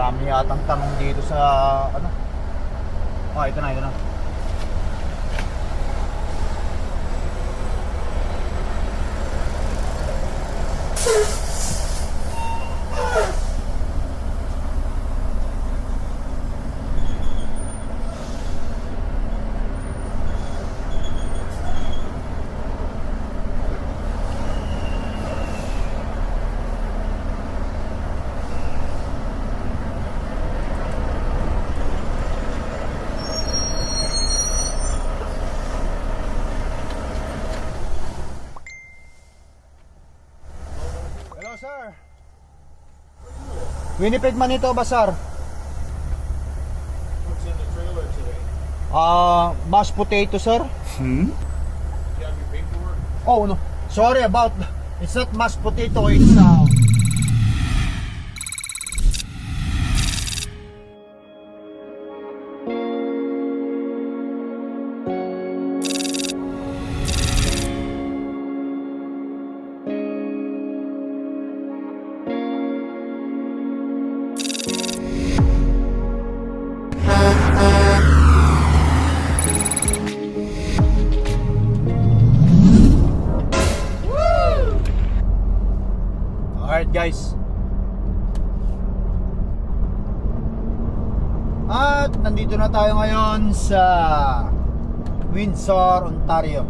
Marami yatang tanong dito sa ano. Ah, ito na, ito na. Hello, sir. Winnipeg Manitoba, sir. What's in the trailer today? Ah, mashed potato, sir. You have your paperwork? Oh, no. Sorry about It's not mashed potato, it's uh tayo ngayon sa Windsor, Ontario.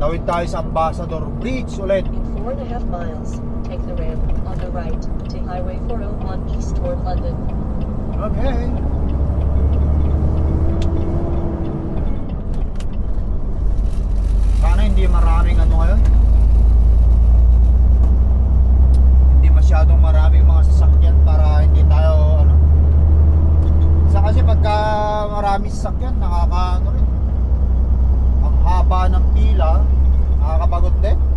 Tawid tayo sa Ambassador Bridge ulit. In four and a half miles, take the ramp on the right to Highway 401 east toward London. Okay. Sana hindi maraming ano ngayon. Hindi masyadong maraming mga sasakyan para hindi tayo. Sa kasi pagka marami sasakyan, nakakaano rin. Ang haba ng pila, nakakapagod din.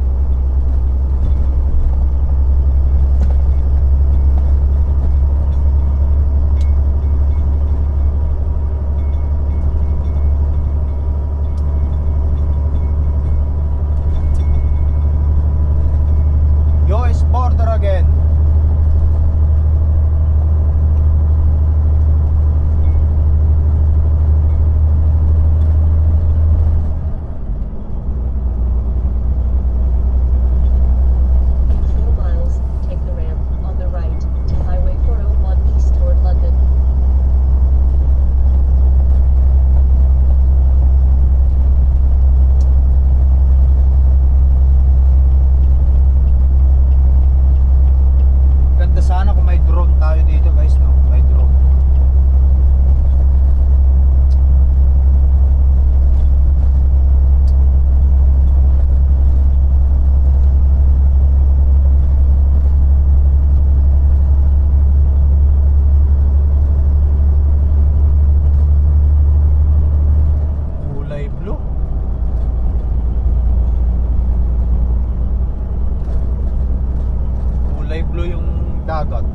sakat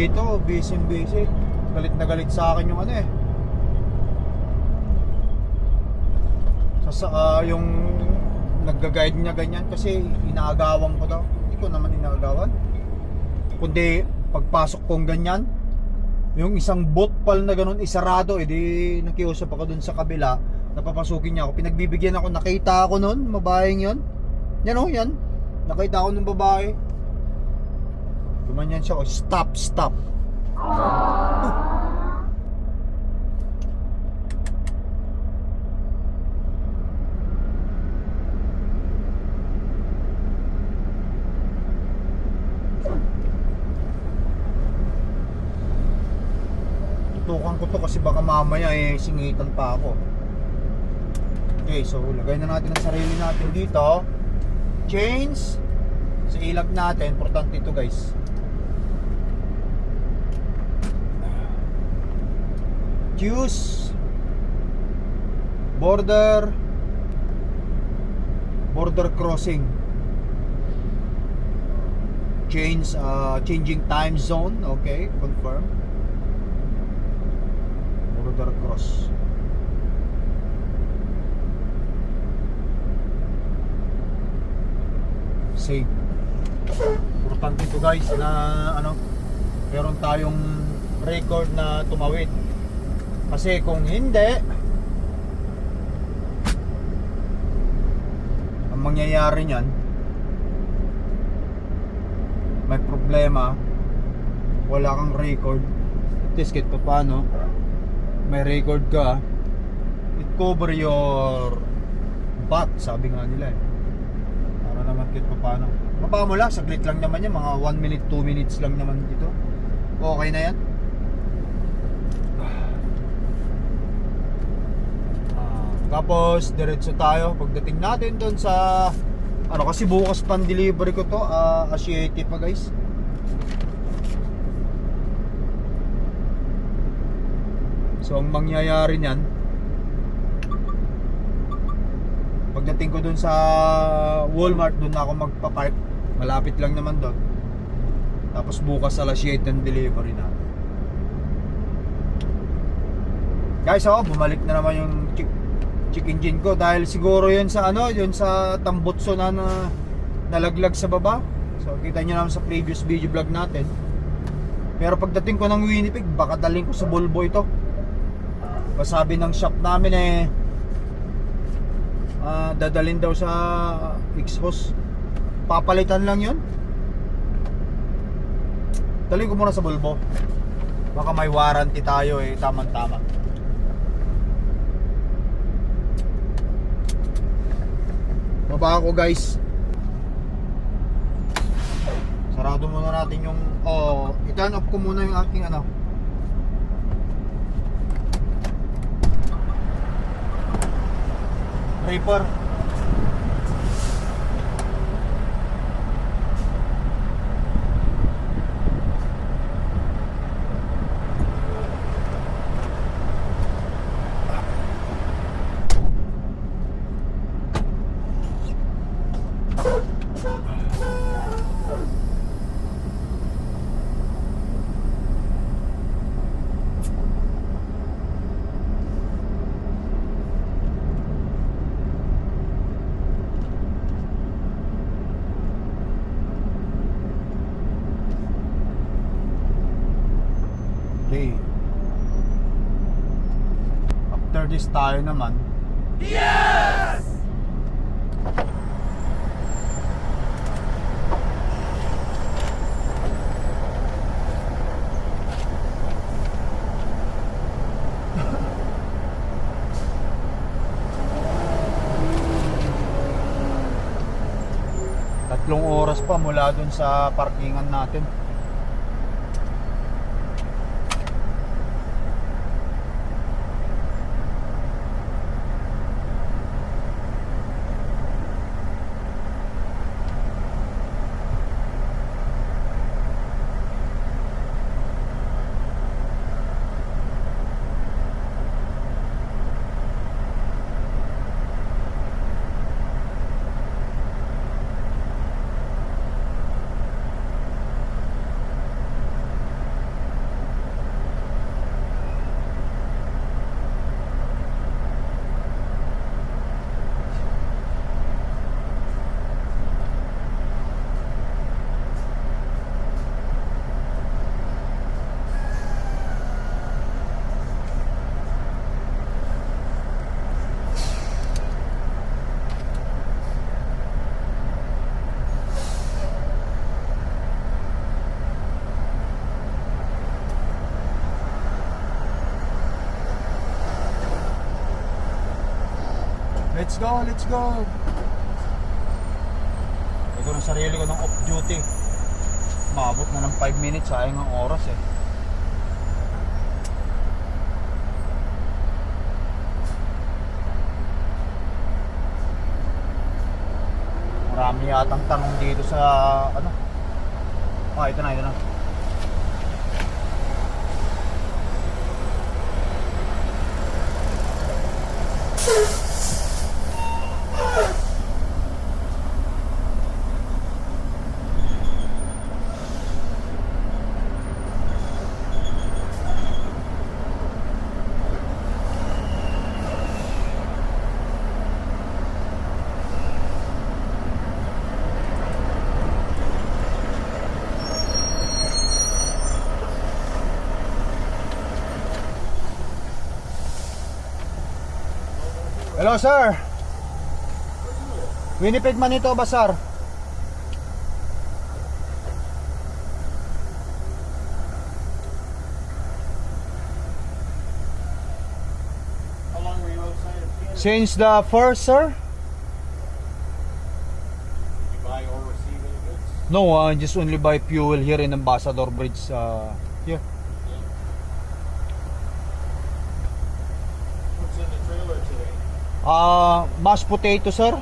dito, busy busy. Galit na galit sa akin yung ano eh. Sa ah, yung nagga-guide niya ganyan kasi inaagawan ko daw. Hindi ko naman inaagawan. Kundi pagpasok kong ganyan, Yung isang boat pal na ganun, isarado, eh di nakiusap ako dun sa kabila, napapasukin niya ako. Pinagbibigyan ako, nakita ako nun, babaeng yon. Yan o, yan. Nakita ako ng babae. Gumanyan siya, oh, stop, stop. Tutukan ko to kasi baka mamaya eh singitan pa ako. Okay, so lagay na natin ang sarili natin dito. Chains sa ilag natin, importante ito guys. Juice border border crossing. Change uh, changing time zone okay confirm. Border cross. Safe importante ito guys na ano meron tayong record na tumawid kasi kung hindi ang mangyayari niyan may problema wala kang record. Kahit pa paano may record ka. It cover your butt sabi nga nila eh. Para naman pa paano baba mo lang saglit lang naman yan. Mga 1 minute 2 minutes lang naman dito okay na yan Ah, tapos diretso tayo. Pagdating natin doon sa ano kasi bukas pan delivery ko to uh, Asiati pa guys. So ang mangyayari niyan pagdating ko doon sa Walmart doon ako magpa-park. Malapit lang naman doon tapos bukas alas 7 ang delivery natin. Guys, oh, bumalik na naman yung chick, chick engine ko dahil siguro yun sa ano, yun sa tambutso na, na nalaglag sa baba. So, kita nyo naman sa previous video vlog natin. Pero pagdating ko ng Winnipeg, baka daling ko sa Volvo ito. Sabi ng shop namin eh, ah, dadalhin daw sa exhaust. Papalitan lang yun. Daling ko muna sa Volvo. Baka may warranty tayo eh, tamang-tama. Baba ako guys. Sarado muna natin yung oh, i-turn off ko muna yung aking ano. Reaper. Okay. This tayo naman. Tatlong oras pa mula dun sa parkingan natin. Let's go, let's go. Ito ng sarili ko ng off duty. Maabot na ng 5 minutes, sayang ang oras eh. Marami yatang tanong dito sa ano. Ah, ito na, ito na. Hello, sir. Winnipeg Manitoba, sir. Since the first, sir? You buy or receive any goods? No, uh, just only buy fuel here in Ambassador Bridge. Uh, here. Uh, mashed potato, sir. Do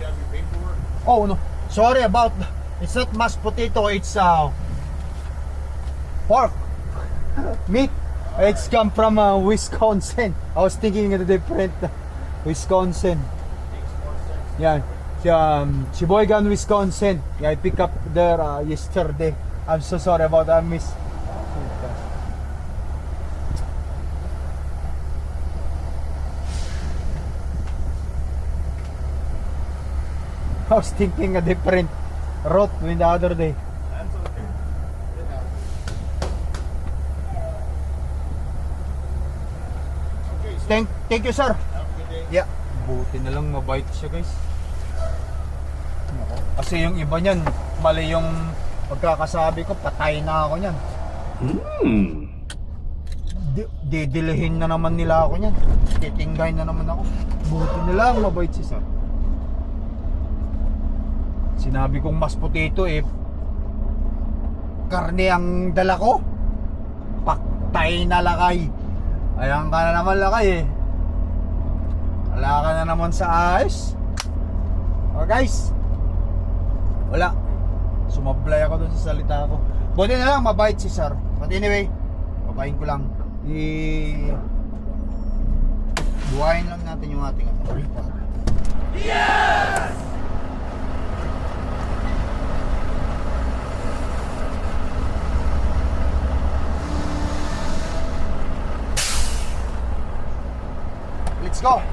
you have your paperwork? Oh no, sorry about. It's not mashed potato. It's uh, pork, meat. It's come from uh, Wisconsin. I was thinking of a different uh, Wisconsin. Makes more sense. Yeah, um, Sheboygan, Wisconsin. Yeah, I picked up there uh, yesterday. I'm so sorry about that, miss. I was thinking a different route with the other day. Thank, thank you, sir. Yeah. Buti na lang mabait siya, guys. Kasi yung iba niyan, mali yung pagkakasabi ko, patay na ako niyan. Di, didilihin na naman nila ako niyan. Titinggay na naman ako. Buti na lang mabait si sir. Sinabi kong mas potato eh, karne ang dala ko. Paktay na lakay. Ayan ka na naman lakay eh. Wala ka na naman sa ayos. Oh guys. Wala. Sumablay ako dun sa salita ko. Buti na lang mabait si sir. But anyway, babayin ko lang. I Buhayin lang natin yung ating reaper. Let's go.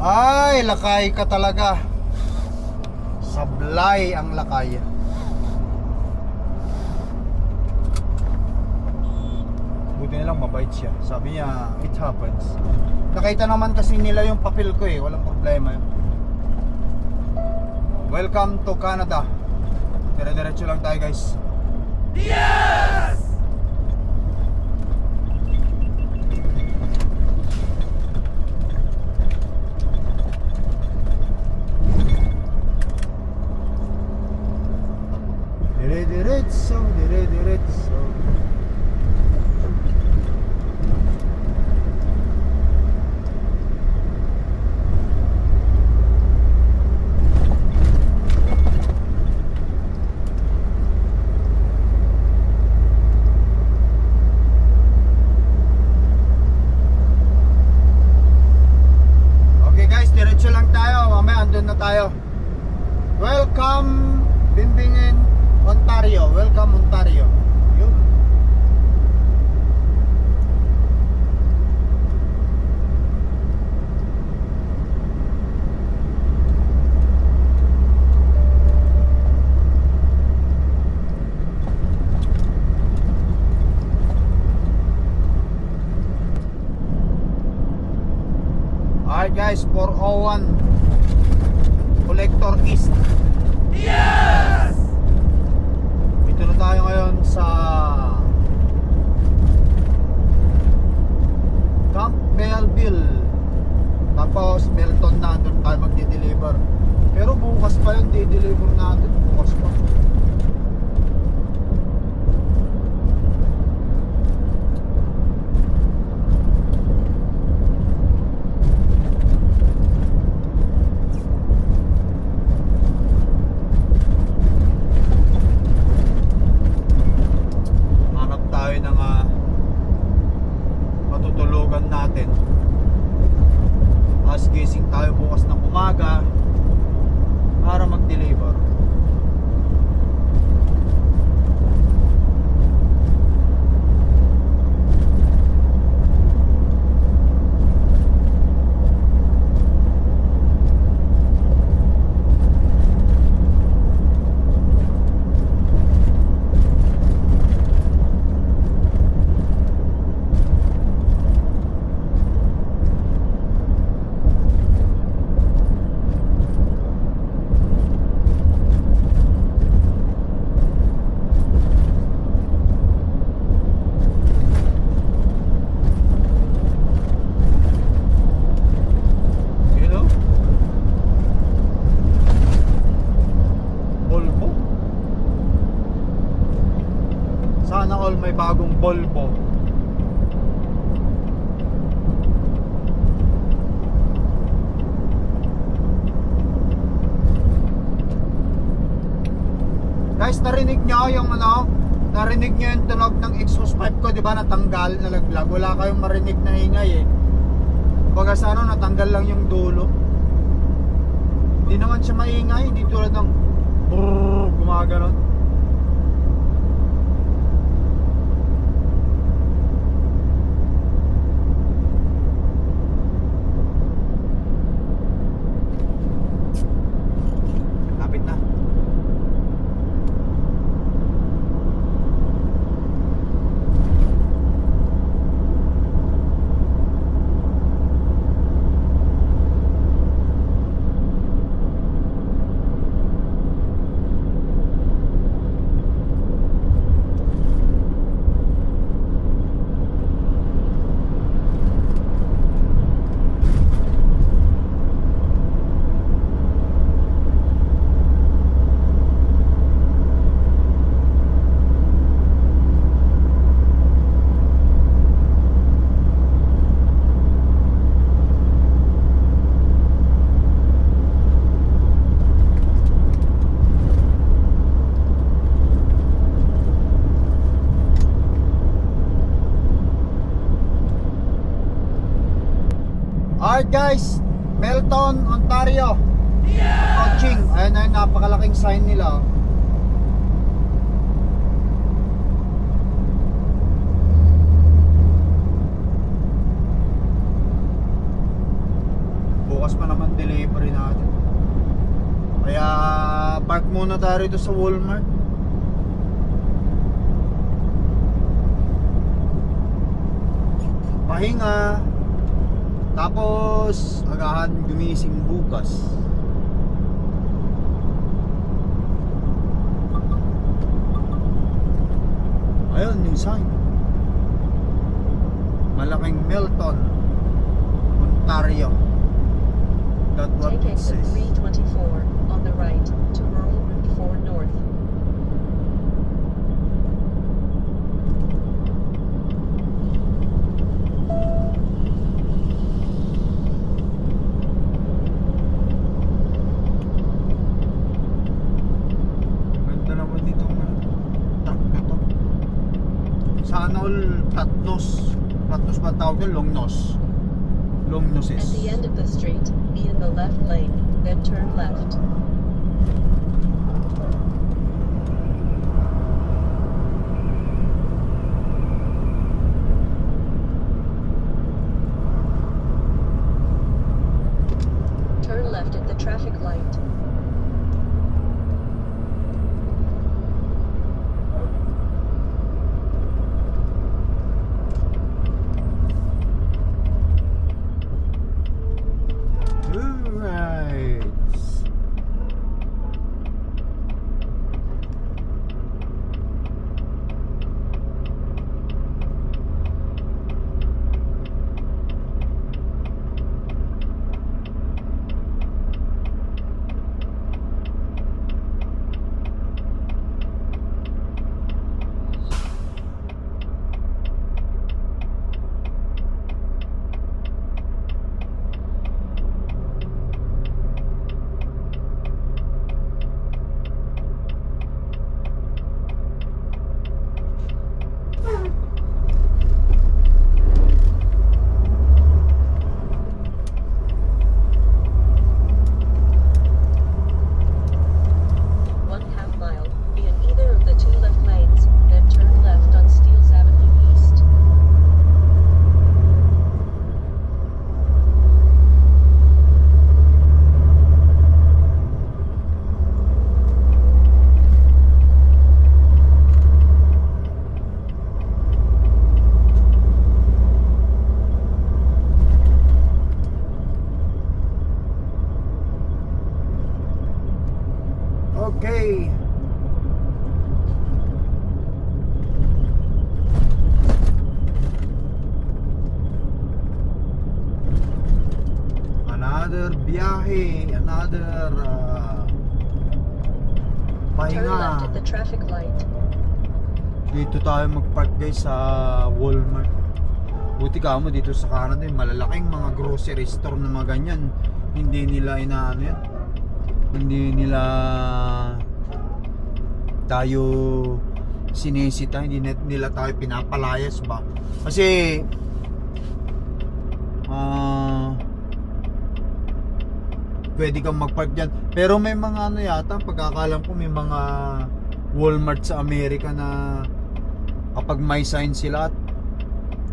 Ay, lakay ka talaga. Sablay ang lakay. Buti na lang mabait siya. Sabi niya, it happens. Nakita naman kasi nila yung papel ko eh. Walang problema. Welcome to Canada. Dire-diretso lang tayo guys. Dire-diretso, dire-diretso. Okay guys, diretso lang tayo. Mamaya andun na tayo. Welcome Bimbingin, Ontario. Welcome Ontario. Yun. Alright guys, 401 Collector East. Yes! Dito na tayo ngayon sa Camp Belleville. Tapos Melton na doon tayo magdi-deliver. Pero bukas pa yung di-deliver natin. Bukas pa. hanap tayo ng ah, matutulugan natin as gising tayo bukas ng umaga para mag-deliver you know Volvo sana all may bagong Volvo Guys, narinig nyo yung ano? Narinig nyo yung tunog ng exhaust pipe ko, di ba? Natanggal, nalaglag. Wala kayong marinig na ingay eh. Baga sa ano, natanggal lang yung dulo. Hindi naman siya maingay, hindi tulad ng brrrr, gumaganon. Guys, Melton, Ontario. Approaching. Ayan na napakalaking sign nila. oh. Bukas pa naman delivery natin. Kaya park muna tayo rito sa Walmart. Pahinga. Tapos, agahan gumising bukas. Ayun, yung sign. Malaking Melton, Ontario. That's what Take it exit says. 324 on the right to rural Route 4 North. Ganda naman dito ng truck na to. Sana all tatnos. Tatnos ba tawag yun? Long nose. Long noses. At the end of the street, be in the left lane, then turn left. Sa Walmart. Buti ka mo dito sa Canada, yung malalaking mga grocery store na mga ganyan. Hindi nila inaano yan. Hindi nila tayo sinisita, hindi nila tayo pinapalayas ba? Kasi ah pwede kang mag-park dyan. Pero may mga ano yata, pagkakalam ko may mga Walmart sa Amerika na kapag may sign sila at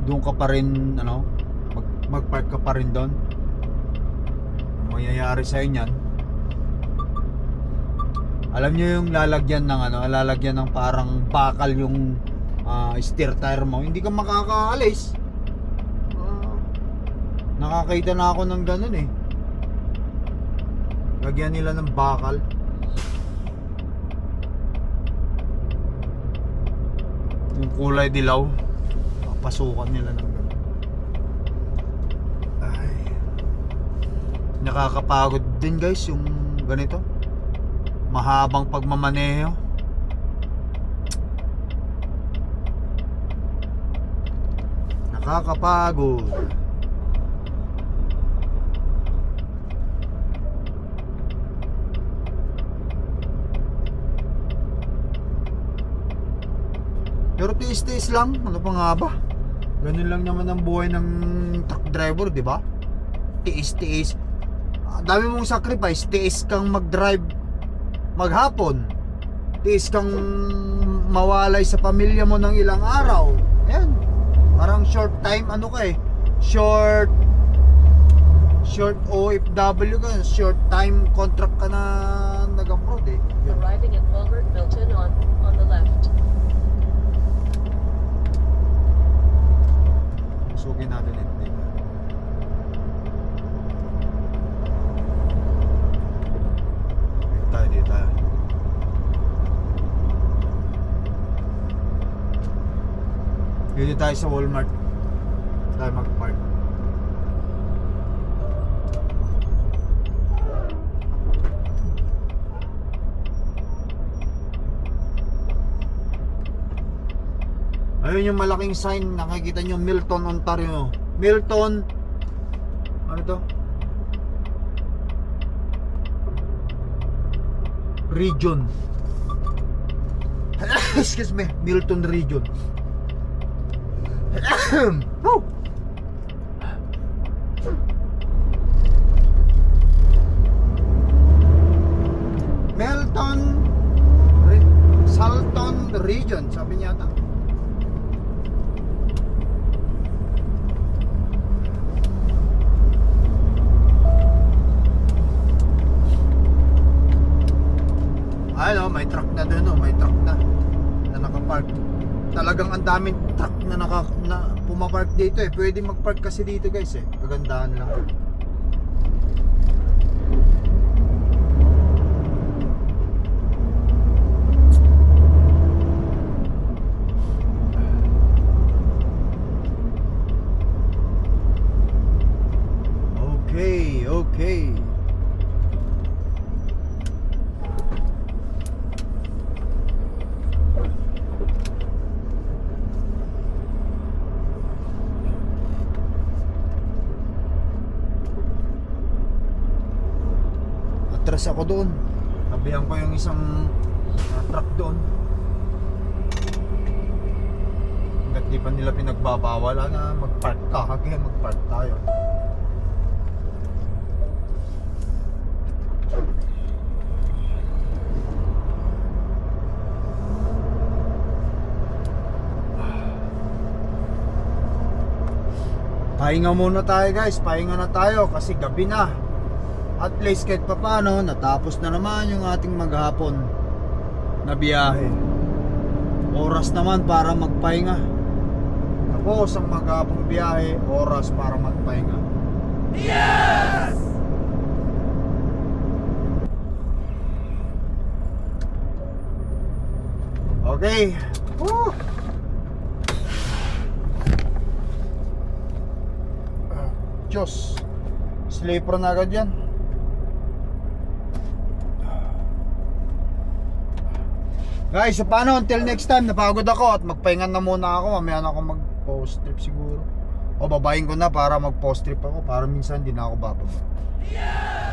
doon ka pa rin ano mag, mag-park ka pa rin doon. Ang mangyayari sa niyan alam niyo yung lalagyan ng ano lalagyan ng parang bakal yung ah, steer tire mo. Hindi ka makakaalis. Ah, nakakita na ako ng ganun eh. Lagyan nila ng bakal yung kulay dilaw. Pasukan nila ng ay. Nakakapagod din guys yung ganito. Mahabang pagmamaneho. Nakakapagod Pero tiis-tiis lang, ano pa nga ba? Ganun lang naman ang buhay ng truck driver, di ba? Tiis-tiis. Ang dami mong sacrifice, tiis kang mag-drive maghapon. Tiis kang mawalay sa pamilya mo ng ilang araw. Ayan. Parang short time, ano ka eh. Short short OFW ka, short time contract ka na nag-abroad eh. Yun. Arriving at Walmart Milton on on the left. Sukin natin ito dito. Dito tayo, dito tayo. Dito tayo sa Walmart. Tayo mag-park. Ayun yung malaking sign nakikita nyo Milton, Ontario. Milton ano to? Region. Excuse me, Milton Region. Woo! Melton Re- Salton Region, sabi niya ata. Ano, may truck na doon, oh, may truck na na nakapark. Talagang ang daming truck na naka na pumapark dito eh. Pwede magpark kasi dito, guys eh. Kagandahan lang. Okay, okay. Ako doon. Sabihan ko yung isang uh, truck doon. Hanggat di pa nila pinagbabawal, na mag-park ka, kaya mag-park tayo. Pahinga muna tayo guys, pahinga na tayo kasi gabi na. At least kahit papano, natapos na naman yung ating maghapon na biyahe. Oras naman para magpahinga. Tapos ang maghapong biyahe, oras para magpahinga. Yes! Okay. Woo! Ah, Diyos. Sleeper na agad yan. Guys, so paano until next time, napagod ako at magpahinga na muna ako. Mamaya na ako mag-post trip siguro. O babayin ko na para mag-post trip ako para minsan hindi ako bababa.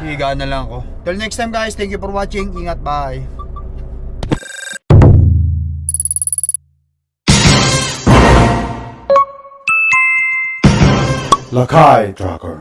Higa na lang ako. Till next time guys, thank you for watching. Ingat, bye. Lakai Trucker.